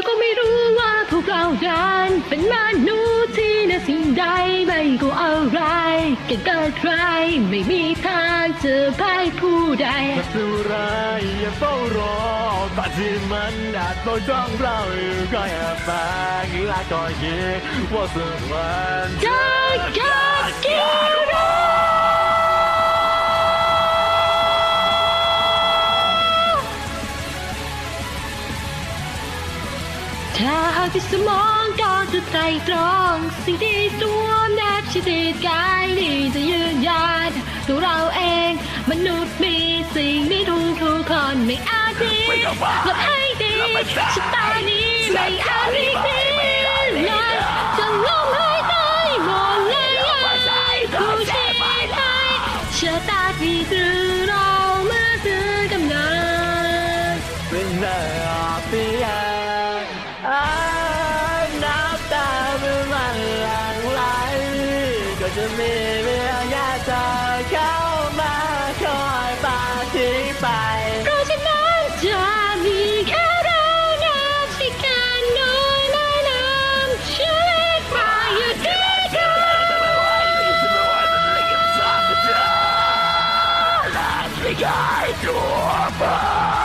ธอก็ไม่รู้ว่าพวกเราดันเป็นมนุษย์ที่น่าสิ่งใดไม่ก็อะไรกันเกิดใครไม่มีทางจะพ่ายผู้ใดถ้าสู้ร้ายอย่าเฝ้ารอตอนที่มันอาจต้องจ้องเราอยู่ก็อย่าฟังและก็คิดว่าสักวันจะ ถ้าหากที่สมองก็จะไตรตรองสิ่งที่ตัวแนบชิดกายนี่จะยืนยันตัวเราเอง มนุษย์มีสิ่งไม่ถูกทุกคนไม่อาจที่หลบให้ดีชะตานี้ไม่อาจหลีกหนีเลยจะลมห้ตายหมดเลยผู้ชีพไทยชะตาที่คือเราเมื่อถึงกำเนิดเป็นหน้าเปีย ก็จะมีเพียงแค่เธอเข้ามาคอยปาทิ้งไปเพราะฉะนั้นจะมีแค่เรานับสิกันโดยไม่นำชีวิตมาอยู่ด้วยกัน Guy, door,